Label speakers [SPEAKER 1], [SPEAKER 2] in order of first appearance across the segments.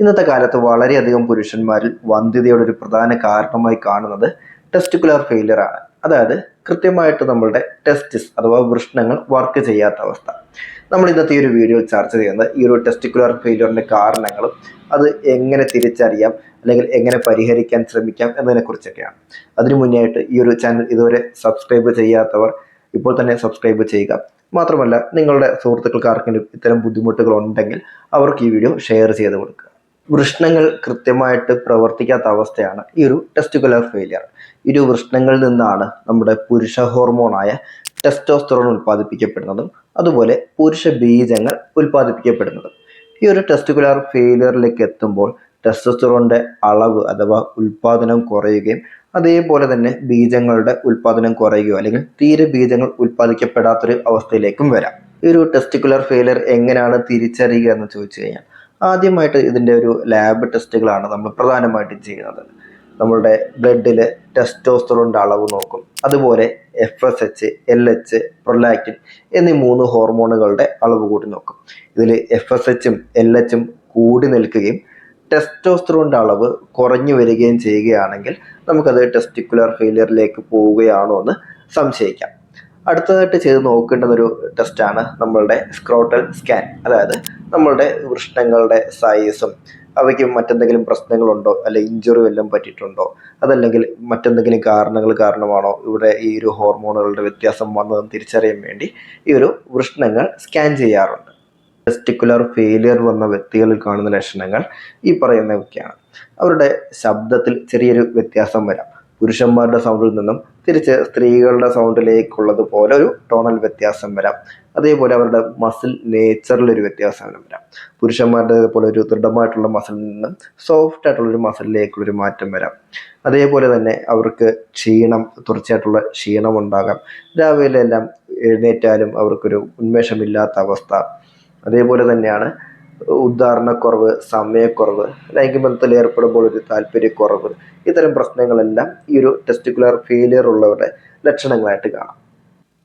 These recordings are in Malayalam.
[SPEAKER 1] ഇന്നത്തെ കാലത്ത് വളരെയധികം പുരുഷന്മാരിൽ വന്ധ്യതയുടെ ഒരു പ്രധാന കാരണമായി കാണുന്നത് ടെസ്റ്റിക്കുലർ ഫെയിലിയർ ആണ്. അതായത് കൃത്യമായിട്ട് നമ്മളുടെ ടെസ്റ്റിസ് അഥവാ വൃഷ്ണങ്ങൾ വർക്ക് ചെയ്യാത്ത അവസ്ഥ. നമ്മൾ ഇന്നത്തെ ഈ ഒരു വീഡിയോ ചർച്ച ചെയ്യുന്നത് ഈ ഒരു ടെസ്റ്റിക്കുലർ ഫെയിലിയറിന്റെ കാരണങ്ങളും അത് എങ്ങനെ തിരിച്ചറിയാം അല്ലെങ്കിൽ എങ്ങനെ പരിഹരിക്കാൻ ശ്രമിക്കാം എന്നതിനെ കുറിച്ചൊക്കെയാണ്. അതിനു മുന്നേയായിട്ട് ഈ ഒരു ചാനൽ ഇതുവരെ സബ്സ്ക്രൈബ് ചെയ്യാത്തവർ ഇപ്പോൾ തന്നെ സബ്സ്ക്രൈബ് ചെയ്യുക. മാത്രമല്ല നിങ്ങളുടെ സുഹൃത്തുക്കൾക്ക് ആർക്കെങ്കിലും ഇത്തരം ബുദ്ധിമുട്ടുകൾ ഉണ്ടെങ്കിൽ അവർക്ക് ഈ വീഡിയോ ഷെയർ ചെയ്ത് കൊടുക്കുക. വൃഷ്ണങ്ങൾ കൃത്യമായിട്ട് പ്രവർത്തിക്കാത്ത അവസ്ഥയാണ് ഈ ഒരു ടെസ്റ്റിക്കുലർ ഫെയിലിയർ ഈ ഒരു വൃഷ്ണങ്ങളിൽ നിന്നാണ് നമ്മുടെ പുരുഷ ഹോർമോണായ ടെസ്റ്റോസ്റ്ററോൺ ഉൽപ്പാദിപ്പിക്കപ്പെടുന്നതും അതുപോലെ പുരുഷ ബീജങ്ങൾ ഉൽപ്പാദിപ്പിക്കപ്പെടുന്നതും. ഈ ഒരു ടെസ്റ്റിക്കുലർ ഫെയിലിയറിലേക്ക് എത്തുമ്പോൾ ടെസ്റ്റോസ്റ്ററോണിന്റെ അളവ് അഥവാ ഉൽപാദനം കുറയുകയും അതേപോലെ തന്നെ ബീജങ്ങളുടെ ഉൽപാദനം കുറയുകയോ അല്ലെങ്കിൽ തീരെ ബീജങ്ങൾ ഉൽപ്പാദിക്കപ്പെടാത്തൊരു അവസ്ഥയിലേക്കും വരാം. ഈ ഒരു ടെസ്റ്റിക്കുലർ ഫെയിലിയർ എങ്ങനെയാണ് തിരിച്ചറിയുക എന്ന് ചോദിച്ചു കഴിഞ്ഞാൽ ആദ്യമായിട്ട് ഇതിന്റെ ഒരു ലാബ് ടെസ്റ്റുകളാണ് നമ്മൾ പ്രധാനമായിട്ടും ചെയ്യുന്നത്. നമ്മളുടെ ബ്ലഡിൽ ടെസ്റ്റോസ്റ്ററോണിന്റെ അളവ് നോക്കും. അതുപോലെ F S H L H prolactin എന്നീ മൂന്ന് ഹോർമോണുകളുടെ അളവ് കൂടി നോക്കും. ഇതിൽ എഫ് എസ് എച്ചും എൽ എച്ചും കൂടി നിൽക്കുകയും ടെസ്റ്റോസ്റ്ററോണിന്റെ അളവ് കുറഞ്ഞു വരികയും ചെയ്യുകയാണെങ്കിൽ നമുക്കത് ടെസ്റ്റിക്കുലർ ഫെയിലിയറിലേക്ക് പോവുകയാണോ എന്ന് സംശയിക്കാം. അടുത്തതായിട്ട് ചെയ്ത് നോക്കേണ്ടുന്നൊരു ടെസ്റ്റാണ് നമ്മളുടെ സ്ക്രോട്ടൽ സ്കാൻ അതായത് നമ്മളുടെ വൃഷ്ണങ്ങളുടെ സൈസും അവയ്ക്ക് മറ്റെന്തെങ്കിലും പ്രശ്നങ്ങളുണ്ടോ? അല്ലെ ഇഞ്ചുറി വല്ലതും പറ്റിയിട്ടുണ്ടോ? അതല്ലെങ്കിൽ മറ്റെന്തെങ്കിലും കാരണങ്ങൾ കാരണമാണോ ഇവിടെ ഈ ഒരു ഹോർമോണുകളുടെ വ്യത്യാസം വന്നതെന്ന് തിരിച്ചറിയാൻ വേണ്ടി ഈ ഒരു വൃഷ്ണങ്ങൾ സ്കാൻ ചെയ്യാറുണ്ട്. ടെസ്റ്റിക്കുലർ ഫെയിലിയർ വന്ന വ്യക്തികളിൽ കാണുന്ന ലക്ഷണങ്ങൾ ഈ പറയുന്നവയ്ക്കാണ് അവരുടെ ശബ്ദത്തിൽ ചെറിയൊരു വ്യത്യാസം വരാം. പുരുഷന്മാരുടെ സൗണ്ടിൽ നിന്നും തിരിച്ച് സ്ത്രീകളുടെ സൗണ്ടിലേക്കുള്ളതുപോലെ ഒരു ടോണൽ വ്യത്യാസം വരാം. അതേപോലെ അവരുടെ മസിൽ നേച്ചറിലൊരു വ്യത്യാസം വരാം. പുരുഷന്മാരുടെ പോലെ ഒരു ദൃഢമായിട്ടുള്ള മസിലിൽ നിന്ന് സോഫ്റ്റ് ആയിട്ടുള്ള ഒരു മസിലിലേക്കുള്ളൊരു മാറ്റം വരാം. അതേപോലെ തന്നെ അവർക്ക് ക്ഷീണം തുടർച്ചയായിട്ടുള്ള ക്ഷീണം ഉണ്ടാകാം. രാവിലെ എല്ലാം എഴുന്നേറ്റാലും അവർക്കൊരു ഉന്മേഷമില്ലാത്ത അവസ്ഥ. അതേപോലെ തന്നെയാണ് ഉദ്ധാരണക്കുറവ് സമയക്കുറവ് ലൈംഗിക ബന്ധത്തിൽ ഏർപ്പെടുമ്പോൾ ഒരു താല്പര്യക്കുറവ് ഇത്തരം പ്രശ്നങ്ങളെല്ലാം ഈ ഒരു ടെസ്റ്റിക്കുലർ ഫെയിലിയർ ഉള്ളവരുടെ ലക്ഷണങ്ങളായിട്ട് കാണാം.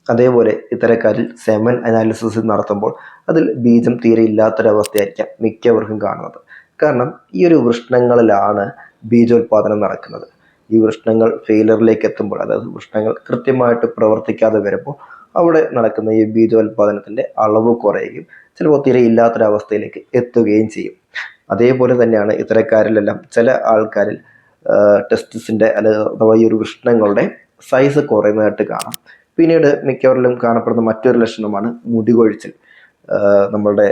[SPEAKER 1] അതേപോലെ ഇത്തരക്കാരിൽ സെമൻ അനാലിസിസ് നടത്തുമ്പോൾ അതിൽ ബീജം തീരെ ഇല്ലാത്തൊരവസ്ഥയായിരിക്കാം മിക്കവർക്കും കാണുന്നത്. കാരണം ഈ ഒരു വൃഷ്ണങ്ങളിലാണ് ബീജോത്പാദനം നടക്കുന്നത്. ഈ വൃഷ്ണങ്ങൾ ഫെയിലറിലേക്ക് എത്തുമ്പോൾ അതായത് വൃഷ്ണങ്ങൾ കൃത്യമായിട്ട് പ്രവർത്തിക്കാതെ വരുമ്പോൾ അവിടെ നടക്കുന്ന ഈ ബീജോത്പാദനത്തിന്റെ അളവ് കുറയുകയും ചിലപ്പോൾ തീരെ ഇല്ലാത്തൊരവസ്ഥയിലേക്ക് എത്തുകയും ചെയ്യും. അതേപോലെ തന്നെയാണ് ഇത്തരക്കാരിലെല്ലാം ചില ആൾക്കാരിൽ ടെസ്റ്റിസിന്റെ അല്ലെ അഥവാ ഈ ഒരു വൃഷ്ണങ്ങളുടെ സൈസ് കുറയുന്നതായിട്ട് കാണാം. പിന്നീട് മിക്കവരിലും കാണപ്പെടുന്ന മറ്റൊരു ലക്ഷണമാണ് മുടി കൊഴിച്ചിൽ നമ്മളുടെ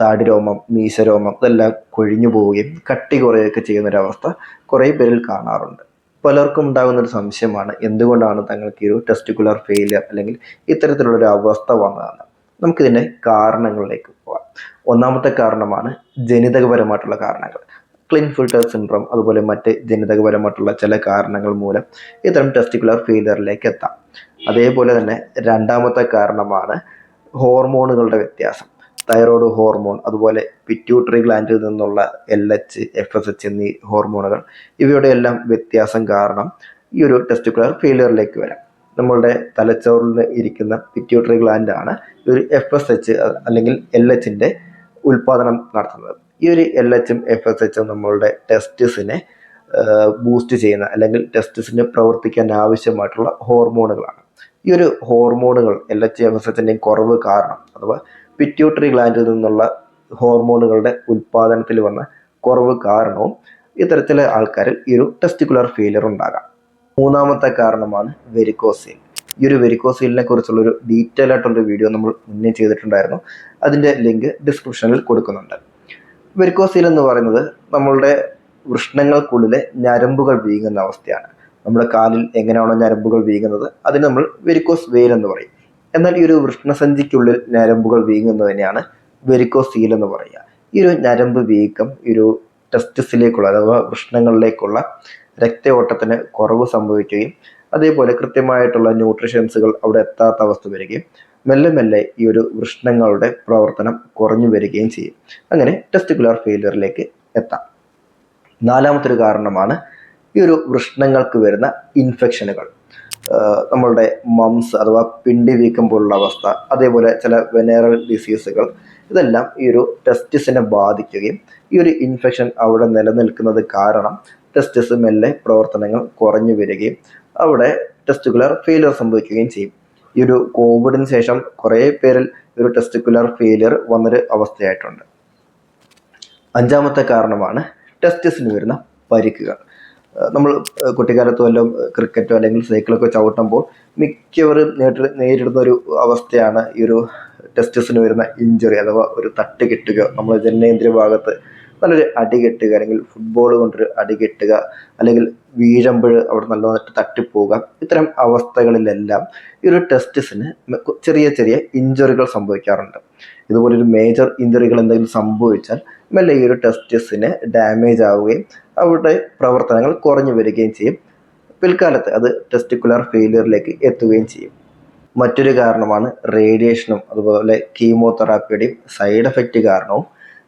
[SPEAKER 1] താടിരോമം മീശരോമം ഇതെല്ലാം കൊഴിഞ്ഞു പോവുകയും കട്ടി കുറയുകയൊക്കെ ചെയ്യുന്നൊരവസ്ഥ കുറേ പേരിൽ കാണാറുണ്ട്. പലർക്കും ഉണ്ടാകുന്ന ഒരു സംശയമാണ് എന്തുകൊണ്ടാണ് തങ്ങൾക്ക് ഈ ഒരു ടെസ്റ്റിക്കുലർ ഫെയിലിയർ അല്ലെങ്കിൽ ഇത്തരത്തിലുള്ളൊരു അവസ്ഥ വന്നതെന്ന്. നമുക്കിതിന്റെ കാരണങ്ങളിലേക്ക് പോകാം. ഒന്നാമത്തെ കാരണമാണ് ജനിതകപരമായിട്ടുള്ള കാരണങ്ങൾ. ക്ലിൻ ഫിൽട്ടർ സിൻഡ്രോം അതുപോലെ മറ്റ് ജനിതകപരമായിട്ടുള്ള ചില കാരണങ്ങൾ മൂലം ഇത്തരം ടെസ്റ്റിക്കുലർ ഫെയിലിയറിലേക്ക് എത്താം. അതേപോലെ തന്നെ രണ്ടാമത്തെ കാരണമാണ് ഹോർമോണുകളുടെ വ്യത്യാസം. തൈറോയ്ഡ് ഹോർമോൺ അതുപോലെ പിറ്റ്യൂട്ടറി ഗ്ലാൻഡിൽ നിന്നുള്ള L H F S H എന്നീ ഹോർമോണുകൾ ഇവയുടെ എല്ലാം വ്യത്യാസം കാരണം ഈ ഒരു ടെസ്റ്റിക്കുലർ ഫെയിലിയറിലേക്ക് വരാം. നമ്മളുടെ തലച്ചോറിൽ ഇരിക്കുന്ന പിറ്റ്യൂട്ടറി ഗ്ലാൻഡാണ് ഈ ഒരു എഫ് എസ് എച്ച് അല്ലെങ്കിൽ എൽ എച്ചിന്റെ ഉൽപാദനം നടത്തുന്നത്. ഈ ഒരു എൽ എച്ചും എഫ് എസ് എച്ചും നമ്മളുടെ ടെസ്റ്റിസിനെ ബൂസ്റ്റ് ചെയ്യുന്ന അല്ലെങ്കിൽ ടെസ്റ്റിസിന് പ്രവർത്തിക്കാൻ ആവശ്യമായിട്ടുള്ള ഹോർമോണുകളാണ്. ഈ ഒരു ഹോർമോണുകൾ എൽ എച്ച് എഫ് എസ് എച്ചിന്റെയും കുറവ് കാരണം അഥവാ പിറ്റ്യൂട്ടറി ഗ്ലാൻഡിൽ നിന്നുള്ള ഹോർമോണുകളുടെ ഉൽപ്പാദനത്തിൽ വന്ന കുറവ് കാരണവും ഇത്തരത്തിലെ ആൾക്കാരിൽ ഈ ഒരു ടെസ്റ്റിക്കുലർ ഫെയിലിയർ ഉണ്ടാകാം. മൂന്നാമത്തെ കാരണമാണ് വെരിക്കോസീൽ ഈ ഒരു വെരിക്കോസീലിനെ കുറിച്ചുള്ള ഒരു ഡീറ്റെയിൽ ആയിട്ടുള്ള വീഡിയോ നമ്മൾ മുന്നേ ചെയ്തിട്ടുണ്ടായിരുന്നു. അതിന്റെ ലിങ്ക് ഡിസ്ക്രിപ്ഷനിൽ കൊടുക്കുന്നുണ്ട്. വെരിക്കോസീൽ എന്ന് പറയുന്നത് നമ്മളുടെ വൃഷ്ണങ്ങൾക്കുള്ളിലെ ഞരമ്പുകൾ വീങ്ങുന്ന അവസ്ഥയാണ്. നമ്മുടെ കാലിൽ എങ്ങനെയാണോ ഞരമ്പുകൾ വീങ്ങുന്നത് അതിന് നമ്മൾ വെരിക്കോസ് വെയിൽ എന്ന് പറയും. എന്നാൽ ഈ ഒരു വൃഷ്ണസഞ്ചിക്കുള്ളിൽ ഞരമ്പുകൾ വീങ്ങുന്നതിനെയാണ് വെരിക്കോസീൽ എന്ന് പറയുക. ഈ ഒരു ഞരമ്പ് വീക്കം ഈ ഒരു ടെസ്റ്റിസിലേക്കുള്ള അഥവാ വൃഷ്ണങ്ങളിലേക്കുള്ള രക്തയോട്ടത്തിന് കുറവ് സംഭവിക്കുകയും അതേപോലെ കൃത്യമായിട്ടുള്ള ന്യൂട്രിഷൻസുകൾ അവിടെ എത്താത്ത അവസ്ഥ വരികയും മെല്ലെ മെല്ലെ ഈ ഒരു വൃഷ്ണങ്ങളുടെ പ്രവർത്തനം കുറഞ്ഞു വരികയും ചെയ്യും. അങ്ങനെ ടെസ്റ്റിക്കുലർ ഫെയിലിയറിലേക്ക് എത്താം. നാലാമത്തൊരു കാരണമാണ് ഈ ഒരു വൃഷ്ണങ്ങൾക്ക് വരുന്ന ഇൻഫെക്ഷനുകൾ നമ്മളുടെ മംസ് അഥവാ പിണ്ടി വീക്കം പോലുള്ള അവസ്ഥ അതേപോലെ ചില വെനേറൽ ഡിസീസുകൾ ഇതെല്ലാം ഈ ഒരു ടെസ്റ്റിസിനെ ബാധിക്കുകയും ഈ ഒരു ഇൻഫെക്ഷൻ അവിടെ നിലനിൽക്കുന്നത് കാരണം ടെസ്റ്റിസ് മെല്ലെ പ്രവർത്തനങ്ങൾ കുറഞ്ഞു വരികയും അവിടെ ടെസ്റ്റുകുലർ ഫെയിലിയർ സംഭവിക്കുകയും ചെയ്യും. ഈ ഒരു കോവിഡിന് ശേഷം കുറേ പേരിൽ ഒരു ടെസ്റ്റിക്കുലർ ഫെയിലിയർ വന്നൊരു അവസ്ഥയായിട്ടുണ്ട്. അഞ്ചാമത്തെ കാരണമാണ് ടെസ്റ്റിസിന് വരുന്ന പരിക്കുകൾ. നമ്മൾ കുട്ടിക്കാലത്ത് വല്ലതും ക്രിക്കറ്റോ അല്ലെങ്കിൽ സൈക്കിളൊക്കെ ചവിട്ടുമ്പോൾ മിക്കവരും നേരിട്ട് നേരിടുന്ന ഒരു അവസ്ഥയാണ് ഈ ഒരു ടെസ്റ്റസിന് വരുന്ന ഇഞ്ചുറി അഥവാ ഒരു തട്ട് കിട്ടുകയോ നമ്മൾ ജനനേന്ദ്രിയ ഭാഗത്ത് നല്ലൊരു അടി കെട്ടുക അല്ലെങ്കിൽ ഫുട്ബോൾ കൊണ്ടൊരു അടി കെട്ടുക അല്ലെങ്കിൽ വീഴുമ്പോൾ അവിടെ നല്ലതായിട്ട് തട്ടിപ്പോവുക ഇത്തരം അവസ്ഥകളിലെല്ലാം ഈ ഒരു ടെസ്റ്റിസിന് ചെറിയ ചെറിയ ഇഞ്ചുറികൾ സംഭവിക്കാറുണ്ട്. ഇതുപോലൊരു മേജർ ഇഞ്ചുറികൾ എന്തെങ്കിലും സംഭവിച്ചാൽ മെല്ലെ ഈ ഒരു ടെസ്റ്റസിന് ഡാമേജ് ആവുകയും അവരുടെ പ്രവർത്തനങ്ങൾ കുറഞ്ഞു വരികയും ചെയ്യും. പിൽക്കാലത്ത് അത് ടെസ്റ്റിക്കുലർ ഫെയിലിയറിലേക്ക് എത്തുകയും ചെയ്യും. മറ്റൊരു കാരണമാണ് റേഡിയേഷനും അതുപോലെ കീമോതെറാപ്പിയുടെയും സൈഡ് എഫക്റ്റ് കാരണവും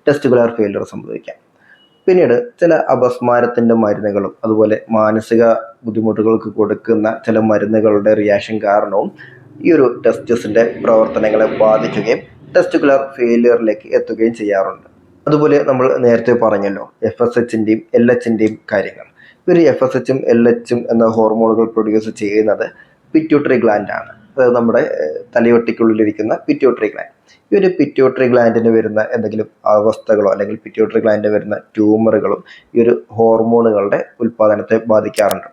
[SPEAKER 1] ടെസ്റ്റിക്കുലർ ഫെയിലിയർ സംഭവിക്കാം. പിന്നീട് ചില അപസ്മാരത്തിന്റെ മരുന്നുകളും അതുപോലെ മാനസിക ബുദ്ധിമുട്ടുകൾക്ക് കൊടുക്കുന്ന ചില മരുന്നുകളുടെ റിയാക്ഷൻ കാരണവും ഈ ഒരു ടെസ്റ്റിസിന്റെ പ്രവർത്തനങ്ങളെ ബാധിക്കുകയും ടെസ്റ്റിക്കുലർ ഫെയിലിയറിലേക്ക് എത്തുകയും ചെയ്യാറുണ്ട്. അതുപോലെ നമ്മൾ നേരത്തെ പറഞ്ഞല്ലോ എഫ് എസ് എച്ചിന്റെയും എൽ എച്ചിന്റെയും കാര്യങ്ങൾ. ഇവർ എഫ് എസ് എച്ചും എൽ എച്ചും എന്ന ഹോർമോണുകൾ പ്രൊഡ്യൂസ് ചെയ്യുന്നത് പിറ്റ്യൂട്ടറി ഗ്ലാൻഡ് ആണ്. അതായത് നമ്മുടെ തലയൊട്ടിക്കുള്ളിലിരിക്കുന്ന പിറ്റ്യൂട്ടറി ഗ്ലാൻഡ് ഈ ഒരു പിറ്റ്യൂട്ടറി ഗ്ലാൻഡിന് വരുന്ന എന്തെങ്കിലും അവസ്ഥകളോ അല്ലെങ്കിൽ പിറ്റ്യൂട്ടറി ഗ്ലാൻഡിന് വരുന്ന ട്യൂമറുകളും ഈ ഒരു ഹോർമോണുകളുടെ ഉൽപ്പാദനത്തെ ബാധിക്കാറുണ്ട്.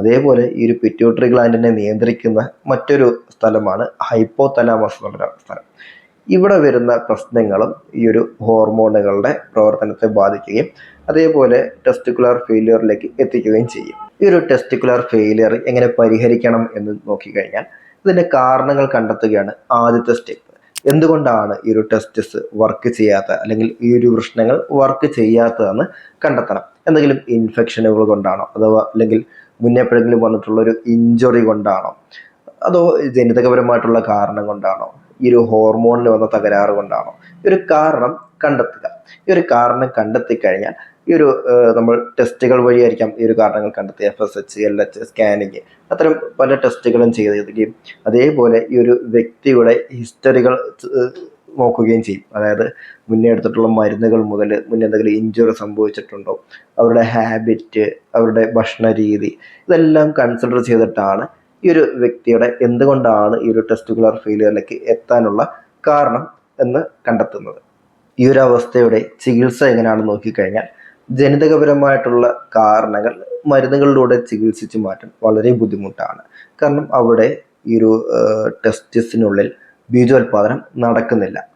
[SPEAKER 1] അതേപോലെ ഈ ഒരു പിറ്റ്യൂട്ടറി ഗ്ലാൻഡിനെ നിയന്ത്രിക്കുന്ന മറ്റൊരു സ്ഥലമാണ് ഹൈപ്പോ തലാമസ് എന്നുള്ള സ്ഥലം. ഇവിടെ വരുന്ന പ്രശ്നങ്ങളും ഈ ഒരു ഹോർമോണുകളുടെ പ്രവർത്തനത്തെ ബാധിക്കുകയും അതേപോലെ ടെസ്റ്റിക്കുലർ ഫെയിലിയറിലേക്ക് എത്തിക്കുകയും ചെയ്യും. ഈ ഒരു ടെസ്റ്റിക്കുലർ ഫെയിലിയർ എങ്ങനെ പരിഹരിക്കണം എന്ന് നോക്കിക്കഴിഞ്ഞാൽ ഇതിന്റെ കാരണങ്ങൾ കണ്ടെത്തുകയാണ് ആദ്യത്തെ സ്റ്റെപ്പ് എന്തുകൊണ്ടാണ് ഈ ഒരു ടെസ്റ്റിസ് വർക്ക് ചെയ്യാത്ത അല്ലെങ്കിൽ ഈ ഒരു പ്രശ്നങ്ങൾ വർക്ക് ചെയ്യാത്തതെന്ന് കണ്ടെത്തണം? എന്തെങ്കിലും ഇൻഫെക്ഷനുകൾ കൊണ്ടാണോ അഥവാ അല്ലെങ്കിൽ മുന്നേ എപ്പോഴെങ്കിലും വന്നിട്ടുള്ള ഒരു ഇഞ്ചുറി കൊണ്ടാണോ? അതോ ജനിതകപരമായിട്ടുള്ള കാരണം കൊണ്ടാണോ? ഈ ഒരു ഹോർമോണിൽ വന്ന തകരാറ് കൊണ്ടാണോ? ഈ ഒരു കാരണം കണ്ടെത്തുക. ഈ ഒരു കാരണം കണ്ടെത്തി കഴിഞ്ഞാൽ ഈ ഒരു നമ്മൾ ടെസ്റ്റുകൾ വഴിയായിരിക്കാം ഈ ഒരു കാരണങ്ങൾ കണ്ടെത്തി F S H L H scanning അത്തരം പല ടെസ്റ്റുകളും ചെയ്തിരിക്കുകയും അതേപോലെ ഈ ഒരു വ്യക്തിയുടെ ഹിസ്റ്ററികൾ നോക്കുകയും ചെയ്യും. അതായത് മുന്നേ എടുത്തിട്ടുള്ള മരുന്നുകൾ മുതൽ മുന്നേ എന്തെങ്കിലും ഇഞ്ചുറി സംഭവിച്ചിട്ടുണ്ടോ? അവരുടെ ഹാബിറ്റ് അവരുടെ ഭക്ഷണ രീതി ഇതെല്ലാം കൺസിഡർ ചെയ്തിട്ടാണ് ഈ ഒരു വ്യക്തിയുടെ എന്തുകൊണ്ടാണ് ഈ ഒരു ടെസ്റ്റുകുലർ ഫെയിലിയറിലേക്ക് എത്താനുള്ള കാരണം എന്ന് കണ്ടെത്തുന്നത്? ഈ ഒരു അവസ്ഥയുടെ ചികിത്സ എങ്ങനെയാണെന്ന് നോക്കിക്കഴിഞ്ഞാൽ ജനിതകപരമായിട്ടുള്ള കാരണങ്ങൾ മരുന്നുകളിലൂടെ ചികിത്സിച്ച് മാറ്റാൻ വളരെ ബുദ്ധിമുട്ടാണ്. കാരണം അവിടെ ഈ ഒരു ടെസ്റ്റിസിനുള്ളിൽ ബീജോത്പാദനം നടക്കുന്നില്ല.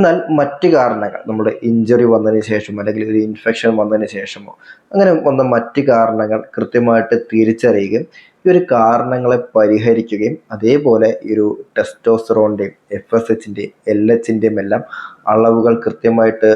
[SPEAKER 1] എന്നാൽ മറ്റ് കാരണങ്ങൾ നമ്മുടെ ഇഞ്ചറി വന്നതിന് ശേഷം അല്ലെങ്കിൽ ഒരു ഇൻഫെക്ഷൻ വന്നതിന് ശേഷമോ അങ്ങനെ വന്ന മറ്റ് കാരണങ്ങൾ കൃത്യമായിട്ട് തിരിച്ചറിയുകയും ഈ ഒരു കാരണങ്ങളെ പരിഹരിക്കുകയും അതേപോലെ ഈ ഒരു ടെസ്റ്റോസ്റ്ററോണിന്റെയും എഫ് എസ് എച്ചിന്റെയും എൽ എച്ചിന്റെയും എല്ലാം അളവുകൾ കൃത്യമായിട്ട്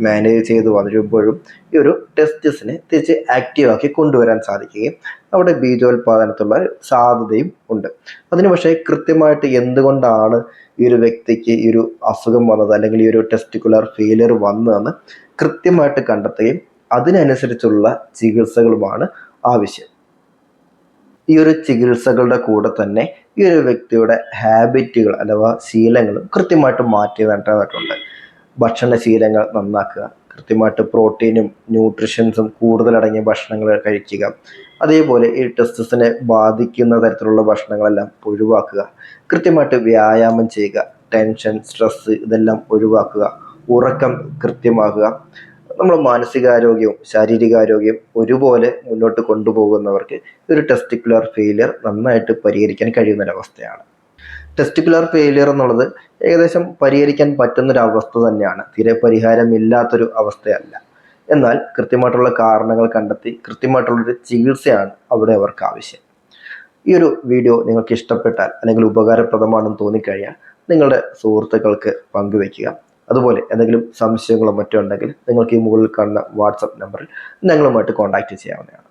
[SPEAKER 1] മാനേജ് ചെയ്ത് വരുമ്പോഴും ഈ ഒരു ടെസ്റ്റിസിനെ തിരിച്ച് ആക്റ്റീവാക്കി കൊണ്ടുവരാൻ സാധിക്കുകയും അവിടെ ബീജോത്പാദനത്തിലുള്ള സാധ്യതയും ഉണ്ട്. അതിന് പക്ഷേ കൃത്യമായിട്ട് എന്തുകൊണ്ടാണ് ഈ ഒരു വ്യക്തിക്ക് ഈ ഒരു അസുഖം വന്നത് അല്ലെങ്കിൽ ഈ ഒരു ടെസ്റ്റിക്കുലർ ഫെയിലിയർ വന്നതെന്ന് കൃത്യമായിട്ട് കണ്ടെത്തുകയും അതിനനുസരിച്ചുള്ള ചികിത്സകളുമാണ് ആവശ്യം. ഈ ഒരു ചികിത്സകളുടെ കൂടെ തന്നെ ഈ ഒരു വ്യക്തിയുടെ ഹാബിറ്റുകൾ അഥവാ ശീലങ്ങളും കൃത്യമായിട്ട് മാറ്റി നേട്ടേണ്ടതായിട്ടുണ്ട് ഭക്ഷണശീലങ്ങൾ നന്നാക്കുക കൃത്യമായിട്ട് പ്രോട്ടീനും ന്യൂട്രിഷൻസും കൂടുതലടങ്ങിയ ഭക്ഷണങ്ങൾ കഴിക്കുക അതേപോലെ ഈ ടെസ്റ്റസിനെ ബാധിക്കുന്ന തരത്തിലുള്ള ഭക്ഷണങ്ങളെല്ലാം ഒഴിവാക്കുക. കൃത്യമായിട്ട് വ്യായാമം ചെയ്യുക. ടെൻഷൻ സ്ട്രെസ് ഇതെല്ലാം ഒഴിവാക്കുക. ഉറക്കം കൃത്യമാക്കുക. നമ്മൾ മാനസികാരോഗ്യവും ശാരീരികാരോഗ്യവും ഒരുപോലെ മുന്നോട്ട് കൊണ്ടുപോകുന്നവർക്ക് ഒരു ടെസ്റ്റിക്കുലർ ഫെയിലിയർ നന്നായിട്ട് പരിഹരിക്കാൻ കഴിയുന്നൊരവസ്ഥയാണ്. ടെസ്റ്റിക്കുലർ ഫെയിലിയർ എന്നുള്ളത് ഏകദേശം പരിഹരിക്കാൻ പറ്റുന്നൊരവസ്ഥ തന്നെയാണ്. തീരെ പരിഹാരമില്ലാത്തൊരു അവസ്ഥയല്ല. എന്നാൽ കൃത്യമായിട്ടുള്ള കാരണങ്ങൾ കണ്ടെത്തി കൃത്യമായിട്ടുള്ളൊരു ചികിത്സയാണ് അവിടെ അവർക്ക് ആവശ്യം. ഈ ഒരു വീഡിയോ നിങ്ങൾക്ക് ഇഷ്ടപ്പെട്ടാൽ അല്ലെങ്കിൽ ഉപകാരപ്രദമാണെന്ന് തോന്നിക്കഴിഞ്ഞാൽ നിങ്ങളുടെ സുഹൃത്തുക്കൾക്ക് പങ്കുവയ്ക്കുക അതുപോലെ എന്തെങ്കിലും സംശയങ്ങളോ മറ്റോ ഉണ്ടെങ്കിൽ നിങ്ങൾക്ക് ഈ മുകളിൽ കാണുന്ന വാട്സപ്പ് നമ്പറിൽ ഞങ്ങളുമായിട്ട് കോൺടാക്റ്റ് ചെയ്യാവുന്നതാണ്.